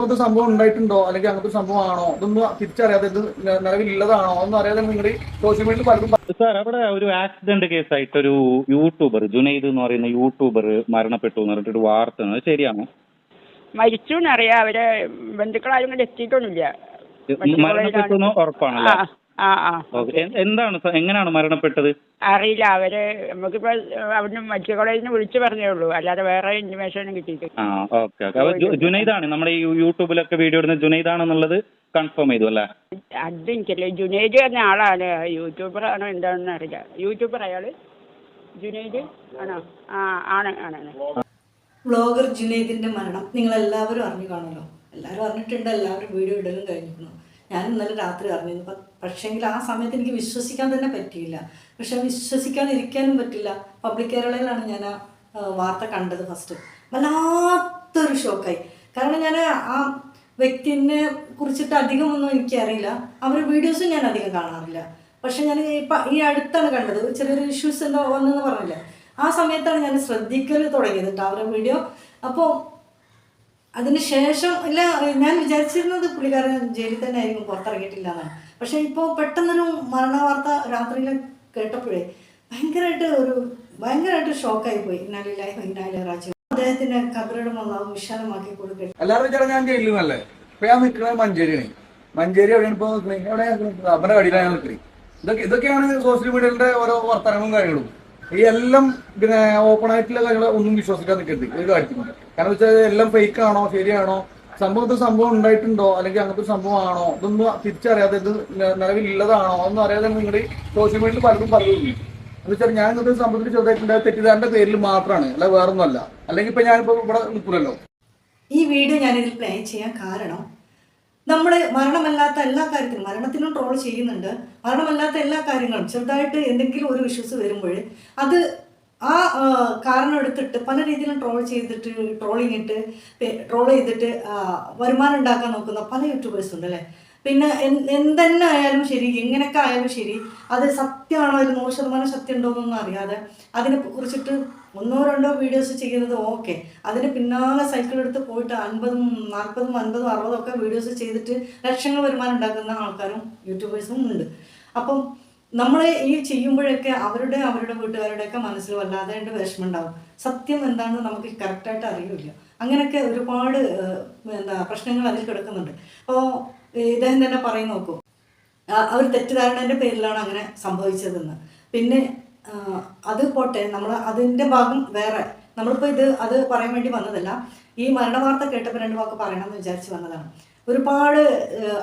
അങ്ങനത്തെ സംഭവം ഉണ്ടായിട്ടുണ്ടോ? അല്ലെങ്കിൽ അങ്ങനത്തെ സംഭവം ആണോ അതൊന്നും തിരിച്ചറിയാതെ ഇത് നിലവിലുള്ളതാണോ? ഒന്നും അറിയാതെ നിങ്ങളുടെ സോഷ്യൽ മീഡിയയിൽ പലരും സാർ അവിടെ ഒരു ആക്സിഡന്റ് കേസായിട്ട് ഒരു യൂട്യൂബർ ജുനൈദ് എന്ന് പറയുന്ന യൂട്യൂബർ മരണപ്പെട്ടു എന്ന് പറഞ്ഞിട്ട് വാർത്ത അത് ശരിയാണോ? മരിച്ചു എന്നറിയാം. അവരെ ബന്ധുക്കളാരും കൂടെ എത്തിയിട്ടൊന്നുമില്ല. മരണപ്പെട്ടു എന്ന് ഉറപ്പാണല്ലേ? ആ ആ. ആ ഓക്കെ എന്താണ് സ- എങ്ങനെയാണ് മരണപ്പെട്ടത്? അറിയില്ല. അവർ നമുക്കിപ്പോ അവിടുന്ന് മെഡിക്കൽ കോളേജിൽ നിന്ന് വിളിച്ചു പറഞ്ഞേ ഉള്ളൂ. അല്ലാതെ വേറെ ഇൻഫർമേഷൻ ഒന്നും കിട്ടിയിട്ടില്ല. ആ ഓക്കെ ഓക്കെ. അപ്പൊ ജു- ജുനൈദാണ്. നമ്മുടെ ഈ യൂട്യൂബിലൊക്കെ വീഡിയോ ഇടുന്ന ജുനൈദാണെന്നുള്ളത് കൺഫേം ചെയ്തു അല്ലേ? അത് എനിക്കല്ല ജുനൈദ് എന്ന ആളാണ്. യൂട്യൂബർ ആണോ എന്താണെന്ന് അറിയില്ല. യൂട്യൂബർ അയാൾ ജുനൈദ് ആണോ? ആ ആണ് ആണ് ആണ്. വ്ളോഗർ ജുനൈദിന്റെ മരണം. നിങ്ങൾ എല്ലാവരും അറിഞ്ഞു കാണുമല്ലോ. എല്ലാവരും അറിഞ്ഞിട്ടുണ്ട്. എല്ലാവരും വീഡിയോ ഇടലും കഴിഞ്ഞിരുന്നു ഞാൻ ഇന്നലെ രാത്രി അറിഞ്ഞിരുന്നു. പക്ഷേങ്കിൽ ആ സമയത്ത് എനിക്ക് വിശ്വസിക്കാൻ തന്നെ പറ്റിയില്ല. പക്ഷെ വിശ്വസിക്കാതിരിക്കാനും പറ്റില്ല. പബ്ലിക് കേരളയിലാണ് ഞാൻ ആ, വാർത്ത കണ്ടത് ഫസ്റ്റ്. വല്ലാത്തൊരു ഷോക്കായി. കാരണം ഞാൻ ആ വ്യക്തിനെ കുറിച്ചിട്ട് അധികമൊന്നും എനിക്കറിയില്ല. അവരുടെ വീഡിയോസും ഞാൻ അധികം കാണാറില്ല. പക്ഷെ ഞാൻ ഇപ്പം ഈ അടുത്താണ് കണ്ടത്. ചെറിയൊരു ഇഷ്യൂസ് എന്തോ വന്നെന്ന് പറഞ്ഞില്ല? ആ സമയത്താണ് ഞാൻ ശ്രദ്ധിക്കൽ തുടങ്ങിയത് കേട്ടോ അവരുടെ വീഡിയോ. അപ്പോൾ അതിന് ശേഷം ഇല്ല ഞാൻ വിചാരിച്ചിരുന്നത് പുള്ളിക്കാരൻ ജയിലിൽ തന്നെ ആയിരിക്കും പുറത്തിറങ്ങിയിട്ടില്ല എന്നാണ് പക്ഷെ ഇപ്പോൾ പെട്ടെന്നൊരു മരണ വാർത്ത രാത്രിയിൽ കേട്ടപ്പോഴേ ഭയങ്കരമായിട്ട് ഒരു ഭയങ്കരമായിട്ട് ഷോക്കായി പോയി ഇന്നാലില്ലായി ഇന്നാലി രാജു അദ്ദേഹത്തിന്റെ കബറിടം വിശാലമാക്കി കൊടുക്കട്ടെ എല്ലാവരും ഞാൻ മഞ്ചേരിയാണ്. മഞ്ചേരി എവിടെയാണ് ഇപ്പൊ നിൽക്കുന്നത് എവിടെയാണ് ഇതൊക്കെ ഇതൊക്കെയാണ് സോഷ്യൽ മീഡിയയുടെ ഓരോ വർത്തമാനവും കാര്യങ്ങളും. ഈ എല്ലാം പിന്നെ ഓപ്പൺ ആയിട്ടുള്ള കാര്യങ്ങൾ ഒന്നും വിശ്വസിക്കാൻ നിൽക്കരുത്. ഒരു കാര്യത്തിൽ കാരണം വെച്ചാൽ എല്ലാം ഫേക്ക് ആണോ ശരിയാണോ? സംഭവത്തിൽ സംഭവം ഉണ്ടായിട്ടുണ്ടോ? അല്ലെങ്കിൽ അങ്ങനത്തെ സംഭവം ആണോ ഇതൊന്നും തിരിച്ചറിയാതെ ഇത് നിലവിലുള്ളതാണോ ഒന്നും അറിയാതെ നിങ്ങൾ സോഷ്യൽ മീഡിയയിൽ പലരും പറയുന്നു എന്ന് വെച്ചാൽ ഞാൻ ഇങ്ങനത്തെ സംഭവത്തിൽ ചെറുതായിട്ടുണ്ടായ തെറ്റിദ്ധാരന്റെ പേരിൽ മാത്രമാണ് അല്ല വേറൊന്നുമല്ല. അല്ലെങ്കിൽ ഇപ്പൊ ഞാനിപ്പോ ഇവിടെ നിൽക്കില്ലല്ലോ ഈ വീഡിയോ ഞാനിതിൽ പ്ലേ ചെയ്യാൻ കാരണം നമ്മൾ മരണമല്ലാത്ത എല്ലാ കാര്യത്തിനും മരണത്തിനും ട്രോൾ ചെയ്യുന്നുണ്ട്. മരണമല്ലാത്ത എല്ലാ കാര്യങ്ങളും ചെറുതായിട്ട് എന്തെങ്കിലും ഒരു ഇഷ്യൂസ് വരുമ്പോൾ അത് ആ കാരണം എടുത്തിട്ട് പല രീതിയിലും ട്രോൾ ചെയ്തിട്ട് ട്രോളിങ്ങിട്ട് ട്രോൾ ചെയ്തിട്ട് വരുമാനം ഉണ്ടാക്കാൻ നോക്കുന്ന പല യൂട്യൂബേഴ്സ് ഉണ്ട് അല്ലേ പിന്നെ എന്തെന്നെ ആയാലും ശരി എങ്ങനെയൊക്കെ ആയാലും ശരി അത് സത്യമാണോ ഒരു നൂറ് ശതമാനം സത്യം ഉണ്ടോ എന്നൊന്നും അറിയാതെ അതിനെ കുറിച്ചിട്ട് ഒന്നോ രണ്ടോ വീഡിയോസ് ചെയ്യുന്നത് ഓക്കെ അതിന് പിന്നാലെ സൈക്കിൾ എടുത്ത് പോയിട്ട് അൻപതും നാൽപ്പതും അൻപതും അറുപതും ഒക്കെ വീഡിയോസ് ചെയ്തിട്ട് ലക്ഷങ്ങൾ വരുമാനം ഉണ്ടാക്കുന്ന ആൾക്കാരും യൂട്യൂബേഴ്സും ഉണ്ട്. അപ്പം നമ്മൾ ഈ ചെയ്യുമ്പോഴൊക്കെ അവരുടെ അവരുടെ വീട്ടുകാരുടെയൊക്കെ മനസ്സിൽ വല്ലാതെ വിഷമം ഉണ്ടാവും സത്യം എന്താണെന്ന് നമുക്ക് കറക്റ്റായിട്ട് അറിയില്ല. അങ്ങനെയൊക്കെ ഒരുപാട് എന്താ പ്രശ്നങ്ങൾ അതിൽ കിടക്കുന്നുണ്ട്. അപ്പോൾ ഇദ്ദേഹം തന്നെ പറയും നോക്കൂ. അവർ തെറ്റിദ്ധാരണേന്റെ പേരിലാണ് അങ്ങനെ സംഭവിച്ചതെന്ന്. പിന്നെ ആ, അത് പോട്ടെ നമ്മൾ അതിന്റെ ഭാഗം വേറെ. നമ്മളിപ്പോൾ ഇത് അത് പറയാൻ വേണ്ടി വന്നതല്ല. ഈ മരണവാർത്ത കേട്ടപ്പോൾ രണ്ട് വാക്ക് പറയണമെന്ന് വിചാരിച്ച് വന്നതാണ്. ഒരുപാട്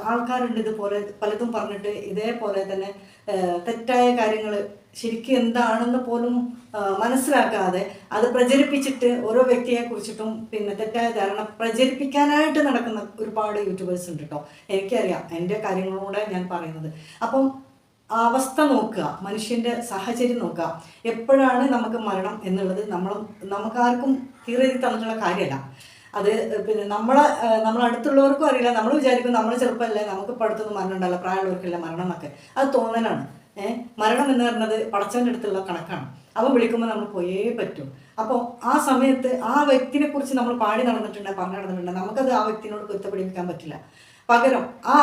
ആൾക്കാരുണ്ട് ഇതുപോലെ പലതും പറഞ്ഞിട്ട് ഇതേപോലെ തന്നെ തെറ്റായ കാര്യങ്ങൾ ശരിക്കും എന്താണെന്ന് പോലും മനസ്സിലാക്കാതെ അത് പ്രചരിപ്പിച്ചിട്ട് ഓരോ വ്യക്തിയെ കുറിച്ചിട്ടും പിന്നെ തെറ്റായ ധാരണ പ്രചരിപ്പിക്കാനായിട്ട് നടക്കുന്ന ഒരുപാട് യൂട്യൂബേഴ്സ് ഉണ്ട് കേട്ടോ എനിക്കറിയാം എന്റെ കാര്യങ്ങളൂടെ ഞാൻ പറയുന്നത്. അപ്പം അവസ്ഥ നോക്കുക മനുഷ്യന്റെ സാഹചര്യം നോക്കുക. എപ്പോഴാണ് നമുക്ക് മരണം എന്നുള്ളത് നമ്മൾ നമുക്കാർക്കും തീരെഴുതി തന്നിട്ടുള്ള കാര്യമല്ല. അത് പിന്നെ നമ്മളെ നമ്മളടുത്തുള്ളവർക്കും അറിയില്ല. നമ്മൾ വിചാരിക്കും നമ്മൾ ചെറുപ്പമല്ലേ നമുക്ക് ഇപ്പോൾ മരണം ഉണ്ടല്ലോ പ്രായമുള്ളവർക്കല്ല മരണം എന്നൊക്കെ. അത് തോന്നലാണ്. മരണം എന്ന് പറയുന്നത് പടച്ചവന്റെ അടുത്തുള്ള കണക്കാണ്. അവൻ വിളിക്കുമ്പോൾ നമ്മൾ പോയേ പറ്റും. അപ്പോൾ ആ സമയത്ത് ആ വ്യക്തിനെ കുറിച്ച് നമ്മൾ പാടി നടന്നിട്ടുണ്ട് പറഞ്ഞു നടന്നിട്ടുണ്ട്. നമുക്കത് ആ വ്യക്തിനോട് പൊരുത്തപ്പെടിപ്പിക്കാൻ പറ്റില്ല. പകരം ആ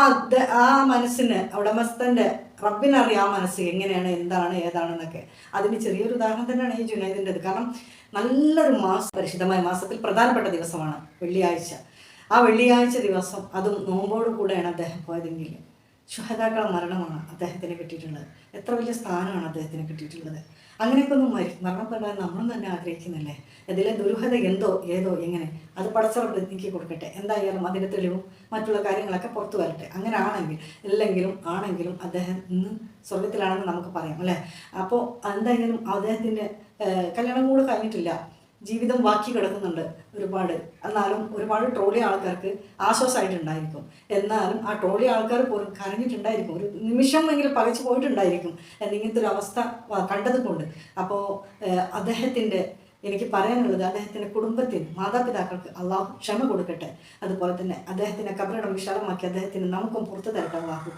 ആ മനസ്സിന് ഉടമസ്ഥന്റെ റബ്ബിനറിയാം മനസ്സ് എങ്ങനെയാണ് എന്താണ് ഏതാണെന്നൊക്കെ. അതിന് ചെറിയൊരു ഉദാഹരണം തന്നെയാണ് ഈ ജുനൈദിന്റെത് കാരണം നല്ലൊരു മാസം പരിശുദ്ധമായ മാസത്തിൽ പ്രധാനപ്പെട്ട ദിവസമാണ് വെള്ളിയാഴ്ച. ആ വെള്ളിയാഴ്ച ദിവസം അതും നോമ്പോട് കൂടെയാണ് അദ്ദേഹം പോയതെങ്കിൽ. ശുഹതാക്കളെ മരണമാണ് അദ്ദേഹത്തിന് കിട്ടിയിട്ടുള്ളത്. എത്ര വലിയ സ്ഥാനമാണ് അദ്ദേഹത്തിന് കിട്ടിയിട്ടുള്ളത്. അങ്ങനെയൊക്കെ മരി മരണപ്പെടാൻ നമ്മളും തന്നെ ആഗ്രഹിക്കുന്നില്ലേ? അതിലെ ദുരൂഹത എന്തോ ഏതോ എങ്ങനെ? അത് പടച്ചവർക്ക് നീക്കി കൊടുക്കട്ടെ. എന്തായാലും അതിന്റെ തെളിവും മറ്റുള്ള കാര്യങ്ങളൊക്കെ പുറത്തു വരട്ടെ. അങ്ങനെ ആണെങ്കിൽ ഇല്ലെങ്കിലും ആണെങ്കിലും അദ്ദേഹം ഇന്ന് സ്വർഗത്തിലാണെന്ന് നമുക്ക് പറയാം അല്ലേ? അപ്പോൾ എന്തായാലും അദ്ദേഹത്തിന്റെ കല്യാണം കൂടെ കഴിഞ്ഞിട്ടില്ല. ജീവിതം ബാക്കി കിടക്കുന്നുണ്ട് ഒരുപാട്. എന്നാലും ഒരുപാട് ട്രോളി ആൾക്കാർക്ക് ആശ്വാസമായിട്ടുണ്ടായിരിക്കും. എന്നാലും ആ ട്രോളി ആൾക്കാർ പോലും കരഞ്ഞിട്ടുണ്ടായിരിക്കും. ഒരു നിമിഷം എങ്കിലും പകച്ചു പോയിട്ടുണ്ടായിരിക്കും. എന്നിങ്ങനത്തെ ഒരു അവസ്ഥ കണ്ടതുകൊണ്ട്. കണ്ടത് കൊണ്ട് അപ്പോൾ അദ്ദേഹത്തിന്റെ എനിക്ക് പറയാനുള്ളത് അദ്ദേഹത്തിന്റെ കുടുംബത്തിന് മാതാപിതാക്കൾക്ക് അള്ളാഹു ക്ഷമ കൊടുക്കട്ടെ. അതുപോലെ തന്നെ അദ്ദേഹത്തിന്റെ കബറിടം വിശാലമാക്കി അദ്ദേഹത്തിന് നമുക്കും പുറത്തു തരട്ടെ അള്ളാഹു.